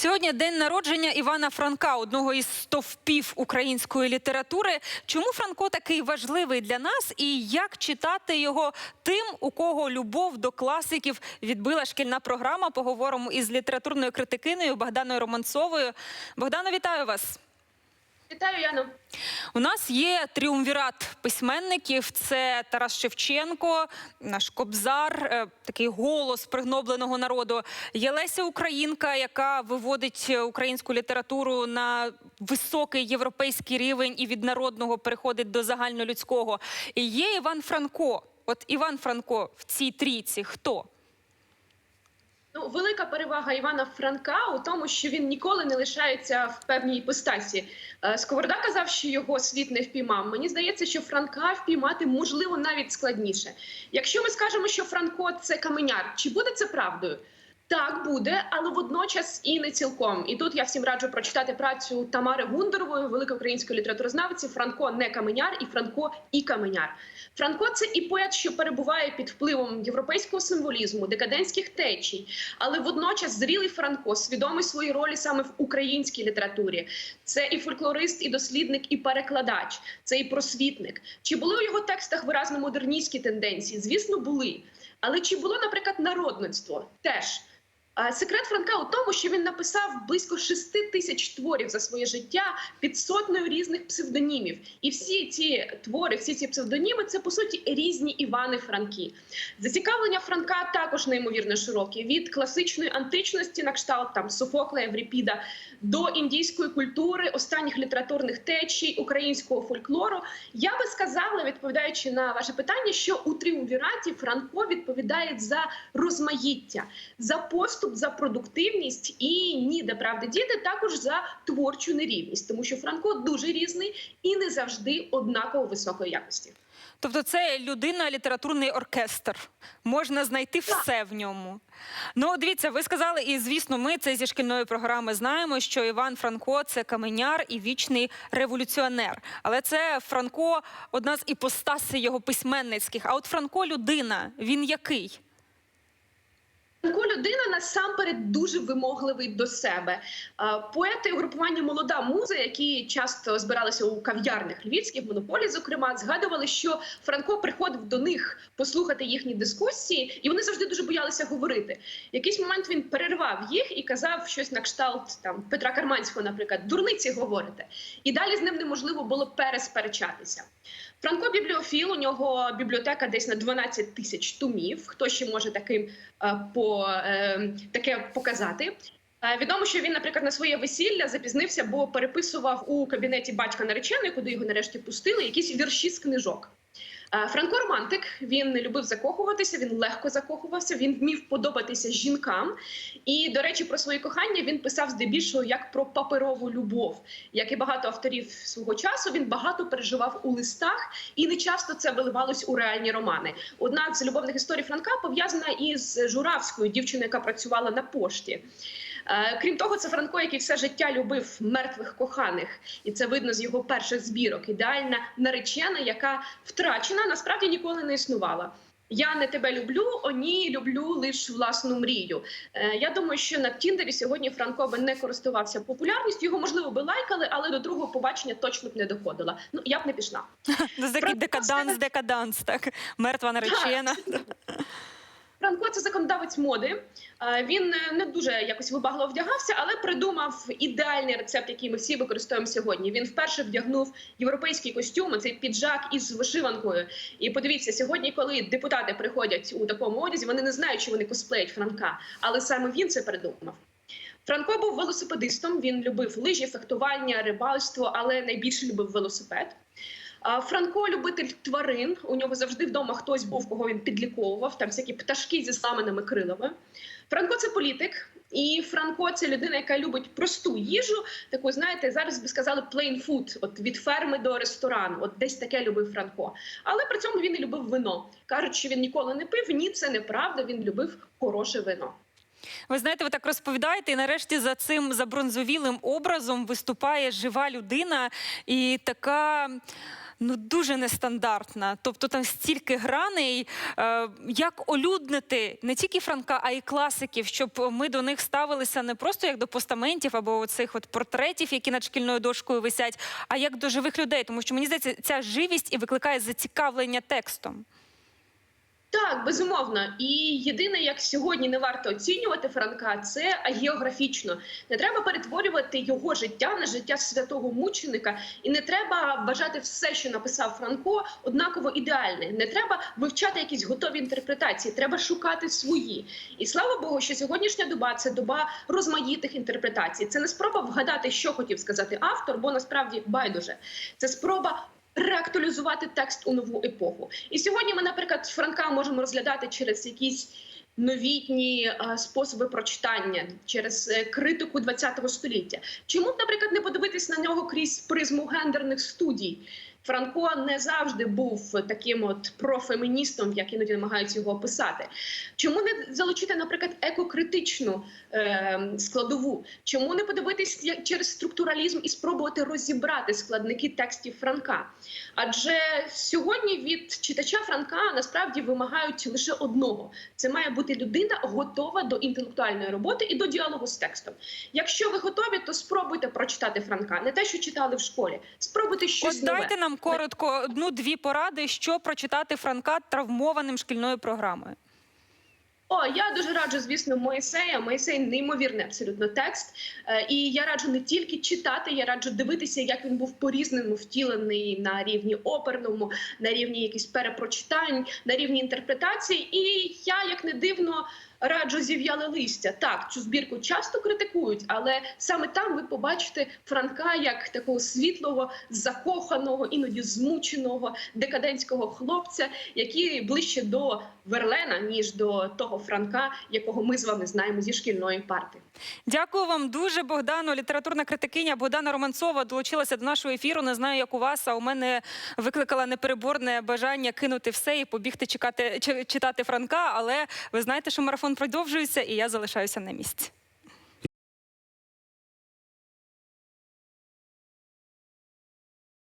Сьогодні день народження Івана Франка, одного із стовпів української літератури. Чому Франко такий важливий для нас, і як читати його тим, у кого любов до класиків відбила шкільна програма? Поговоримо із літературною критикиною Богданою Романцовою. Богдано, вітаю вас. Вітаю, Яно. У нас є тріумвірат письменників. Це Тарас Шевченко, наш Кобзар, е, такий голос пригнобленого народу. Є Леся Українка, яка виводить е, українську літературу на високий європейський рівень і від народного переходить до загальнолюдського. І є Іван Франко. От Іван Франко в цій трійці хто? Ну, велика перевага Івана Франка у тому, що він ніколи не лишається в певній іпостасі. Е, Сковорода казав, що його світ не впіймав. Мені здається, що Франка впіймати можливо навіть складніше. Якщо ми скажемо, що Франко це каменяр, чи буде це правдою? Так, буде, але водночас і не цілком. І тут я всім раджу прочитати працю Тамари Гундерової, великої української літературознавиці. Франко не каменяр, і Франко і каменяр. Франко це і поет, що перебуває під впливом європейського символізму, декадентських течій, але водночас зрілий Франко свідомий своїй ролі саме в українській літературі. Це і фольклорист, і дослідник, і перекладач, це і просвітник. Чи були у його текстах виразно модерністські тенденції? Звісно, були. Але чи було, наприклад, народництво? Теж. Секрет Франка у тому, що він написав близько шести тисяч творів за своє життя під сотнею різних псевдонімів. І всі ці твори, всі ці псевдоніми це по суті різні Івани Франки. Зацікавлення Франка також неймовірно широке від класичної античності, на кшталт там Софокла, Евріпіда, до індійської культури, останніх літературних течій, українського фольклору. Я би сказала, відповідаючи на ваше питання, що у тріумвіраті Франко відповідає за розмаїття, за поступ, за продуктивність і ні, де правди діти, також за творчу нерівність, тому що Франко дуже різний і не завжди однаково високої якості. Тобто, це людина, літературний оркестр. Можна знайти все в ньому. Ну, дивіться, ви сказали, і звісно, ми це зі шкільної програми знаємо, що Іван Франко це каменяр і вічний революціонер. Але це Франко одна з іпостасей його письменницьких. А от Франко людина, він який? Франко людина насамперед дуже вимогливий до себе. Поети угрупування Молода муза, які часто збиралися у кав'ярнях львівських монополі, зокрема, згадували, що Франко приходив до них послухати їхні дискусії, і вони завжди дуже боялися говорити. Якийсь момент він перервав їх і казав щось на кшталт там Петра Карманського, наприклад, дурниці говорите. І далі з ним неможливо було пересперечатися. Франко бібліофіл, у нього бібліотека десь на 12 тисяч томів. Хто ще може таким е, по е, таке показати? Е, Відомо, що він, наприклад, на своє весілля запізнився, бо переписував у кабінеті батька нареченої, куди його нарешті пустили, якісь вірші з книжок. Е, Франко романтик, він не любив закохуватися, він легко закохувався, він вмів подобатися жінкам. І, до речі, про свої кохання він писав здебільшого як про паперову любов. Як і багато авторів свого часу, він багато переживав у листах, і не часто це виливалось у реальні романи. Одна з любовних історій Франка пов'язана із Журавською, дівчиною, яка працювала на пошті. Е, Крім того, це Франко, який все життя любив мертвих коханих, і це видно з його перших збірок. Ідеальна наречена, яка втрачена, насправді ніколи не існувала. Я не тебе люблю, о ні, люблю лише власну мрію. Е, я думаю, що на Тіндері сьогодні Франко би не користувався популярністю. Його можливо би лайкали, але до другого побачення точно б не доходила. Ну я б не пішла. Ну, Такий декаданс, декаданс, так мертва наречена. Франко це законодавець моди. Е, Він е, не дуже якось вибагливо вдягався, але придумав ідеальний рецепт, який ми всі використовуємо сьогодні. Він вперше вдягнув європейський костюм, цей піджак із вишиванкою. І подивіться, сьогодні, коли депутати приходять у такому одязі, вони не знають, що вони косплеють Франка, але саме він це придумав. Франко був велосипедистом. Він любив лижі, фехтування, рибальство, але найбільше любив велосипед. Франко любитель тварин. У нього завжди вдома хтось був, кого він підліковував. Там всякі пташки зі сламаними крилами. Франко це політик, і Франко це людина, яка любить просту їжу. Таку знаєте, зараз би сказали plain food, от від ферми до ресторану. От десь таке любив Франко. Але при цьому він і любив вино. Кажуть, що він ніколи не пив. Ні, це неправда. Він любив хороше вино. Ви знаєте, ви так розповідаєте, і нарешті за цим забронзовілим образом виступає жива людина і така. Ну дуже нестандартна. Тобто там стільки граней. Е, як олюднити не тільки Франка, а й класиків, щоб ми до них ставилися не просто як до постаментів або цих от портретів, які над шкільною дошкою висять, а як до живих людей. Тому що мені здається, ця живість і викликає зацікавлення текстом. Так, безумовно. І єдине, як сьогодні не варто оцінювати Франка, це агеографічно. Не треба перетворювати його життя на життя святого мученика, і не треба вважати все, що написав Франко, однаково ідеальне. Не треба вивчати якісь готові інтерпретації. Треба шукати свої. І слава Богу, що сьогоднішня доба це доба розмаїтих інтерпретацій. Це не спроба вгадати, що хотів сказати автор, бо насправді байдуже. Це спроба реактуалізувати текст у нову епоху. І сьогодні ми, наприклад, Франка можемо розглядати через якісь новітні способи прочитання, через е, критику ХХ століття. Чому б, наприклад, не подивитись на нього крізь призму гендерних студій? Франко не завжди був таким от профеміністом, як іноді намагаються його описати. Чому не залучити, наприклад, екокритичну е, складову? Чому не подивитись через структуралізм і спробувати розібрати складники текстів Франка? Адже сьогодні від читача Франка насправді вимагають лише одного: це має бути людина готова до інтелектуальної роботи і до діалогу з текстом. Якщо ви готові, то спробуйте прочитати Франка, не те, що читали в школі. Спробуйте щось От нове. дайте нам коротко одну-дві поради, що прочитати Франка травмованим шкільною програмою. О, я дуже раджу, звісно, Моїсея. Моїсей неймовірний абсолютно текст. Е, і я раджу не тільки читати, я раджу дивитися, як він був по-різному втілений на рівні оперному, на рівні якихось перепрочитань, на рівні інтерпретації. І я, як не дивно, раджу зів'яле листя. Так, цю збірку часто критикують, але саме там ви побачите Франка як такого світлого, закоханого, іноді змученого декадентського хлопця, який ближче до Верлена, ніж до того Франка, якого ми з вами знаємо зі шкільної парти. Дякую вам дуже, Богдану. Літературна критикиня Богдана Романцова долучилася до нашого ефіру. Не знаю, як у вас, а у мене викликала непереборне бажання кинути все і побігти чекати чи- читати Франка. Але ви знаєте, що марафон продовжується, і я залишаюся на місці.